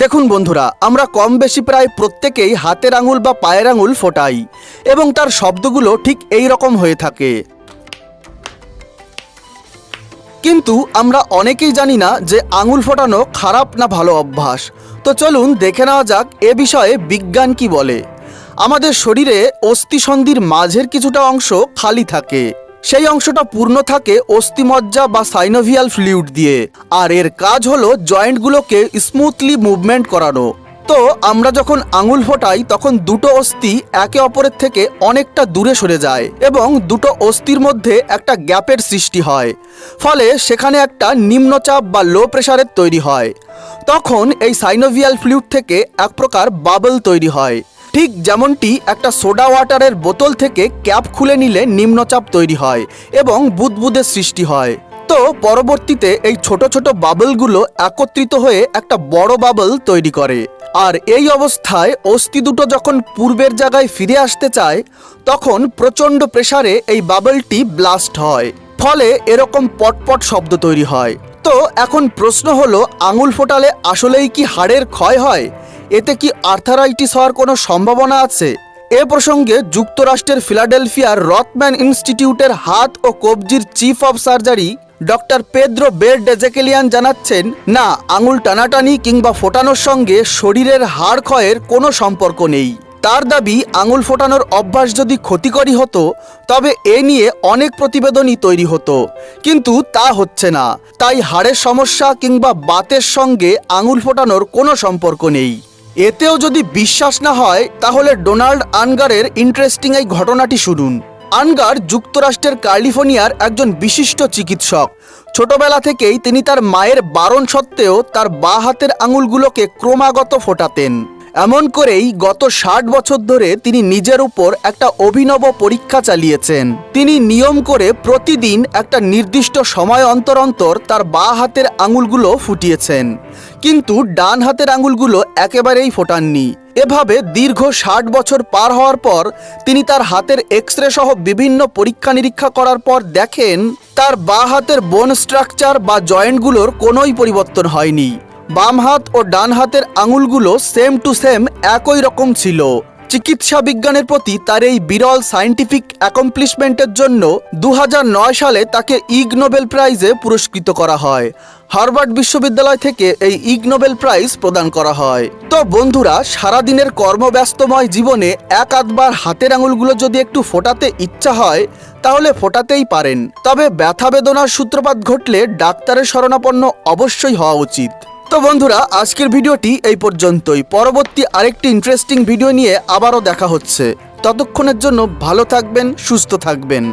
দেখুন বন্ধুরা, আমরা কম বেশি প্রায় প্রত্যেকেই হাতের আঙুল বা পায়ের আঙুল ফোটাই এবং তার শব্দগুলো ঠিক এই রকম হয়ে থাকে। কিন্তু আমরা অনেকেই জানি না যে আঙুল ফোটানো খারাপ না ভালো অভ্যাস। তো চলুন দেখে নেওয়া যাক এ বিষয়ে বিজ্ঞান কি বলে। আমাদের শরীরে অস্থিসন্ধির মাঝের কিছুটা অংশ খালি থাকে। সেই অংশটা পূর্ণ থাকে অস্থিমজ্জা বা সাইনোভিয়াল ফ্লুইড দিয়ে। আর এর কাজ হলো জয়েন্টগুলোকে স্মুথলি মুভমেন্ট করানো। তো আমরা যখন আঙুল ফোটাই, তখন দুটো অস্থি একে অপরের থেকে অনেকটা দূরে সরে যায় এবং দুটো অস্থির মধ্যে একটা গ্যাপের সৃষ্টি হয়। ফলে সেখানে একটা নিম্নচাপ বা লো প্রেশারের তৈরি হয়। তখন এই সাইনোভিয়াল ফ্লুইড থেকে এক প্রকার বাবল তৈরি হয়। ঠিক যেমনটি একটা সোডা ওয়াটারের বোতল থেকে ক্যাপ খুলে নিলে নিম্নচাপ তৈরি হয় এবং বুদবুদের সৃষ্টি হয়। তো পরবর্তীতে এই ছোট ছোট বাবলগুলো একত্রিত হয়ে একটা বড় বাবল তৈরি করে। আর এই অবস্থায় অস্থি দুটো যখন পূর্বের জায়গায় ফিরে আসতে চায়, তখন প্রচণ্ড প্রেসারে এই বাবলটি ব্লাস্ট হয়। ফলে এরকম পটপট শব্দ তৈরি হয়। তো এখন প্রশ্ন হলো, আঙুল ফোটালে আসলেই কি হাড়ের ক্ষয় হয়? এতে কি আর্থারাইটিস হওয়ার কোনো সম্ভাবনা আছে? এ প্রসঙ্গে যুক্তরাষ্ট্রের ফিলাডেলফিয়ার রথম্যান ইনস্টিটিউটের হাত ও কবজির chief of surgery doctor Pedro Beredjiklian জানাচ্ছেন, না, আঙুল টানাটানি কিংবা ফোটানোর সঙ্গে শরীরের হাড় ক্ষয়ের কোনো সম্পর্ক নেই। তার দাবি, আঙুল ফোটানোর অভ্যাস যদি ক্ষতিকরী হতো, তবে এ নিয়ে অনেক প্রতিবেদনই তৈরি হতো। কিন্তু তা হচ্ছে না। তাই হাড়ের সমস্যা কিংবা বাতের সঙ্গে আঙুল ফোটানোর কোনো সম্পর্ক নেই। এতেও যদি বিশ্বাস না হয়, তাহলে ডোনাল্ড আনগারের ইন্টারেস্টিং এই ঘটনাটি শুনুন। আনগার যুক্তরাষ্ট্রের ক্যালিফোর্নিয়ার একজন বিশিষ্ট চিকিৎসক। ছোটবেলা থেকেই তিনি তার মায়ের বারণ সত্ত্বেও তার বা হাতের আঙুলগুলোকে ক্রমাগত ফোটাতেন। এমন করেই গত ষাট বছর ধরে তিনি নিজের উপর একটা অভিনব পরীক্ষা চালিয়েছেন। তিনি নিয়ম করে প্রতিদিন একটা নির্দিষ্ট সময় অন্তর অন্তর তার বা হাতের আঙুলগুলো ফুটিয়েছেন। কিন্তু ডান হাতের আঙুলগুলো একেবারেই ফোটাননি। এভাবে দীর্ঘ ষাট বছর পার হওয়ার পর তিনি তার হাতের এক্স রে সহ বিভিন্ন পরীক্ষা নিরীক্ষা করার পর দেখেন, তার বা হাতের বোন স্ট্রাকচার বা জয়েন্টগুলোর কোনোই পরিবর্তন হয়নি। বাম হাত ও ডান হাতের আঙুলগুলো সেম টু সেম একই রকম ছিল। চিকিৎসা বিজ্ঞানের প্রতি তার এই বিরল সায়েন্টিফিক অ্যাকমপ্লিশমেন্টের জন্য দু হাজার নয় সালে তাকে ইগ নোবেল প্রাইজে পুরস্কৃত করা হয়। হার্ভার্ড বিশ্ববিদ্যালয় থেকে এই ইগ নোবেল প্রাইজ প্রদান করা হয়। তো বন্ধুরা, সারাদিনের কর্মব্যস্তময় জীবনে এক আধবার হাতের আঙুলগুলো যদি একটু ফোটাতে ইচ্ছা হয়, তাহলে ফোটাতেই পারেন। তবে ব্যথা বেদনার সূত্রপাত ঘটলে ডাক্তারের শরণাপন্ন অবশ্যই হওয়া উচিত। তো বন্ধুরা, আজকের ভিডিওটি এই পর্যন্তই। পরবর্তী আরেকটি ইন্টারেস্টিং ভিডিও নিয়ে আবারও দেখা হচ্ছে। ততক্ষণের জন্য ভালো থাকবেন, সুস্থ থাকবেন।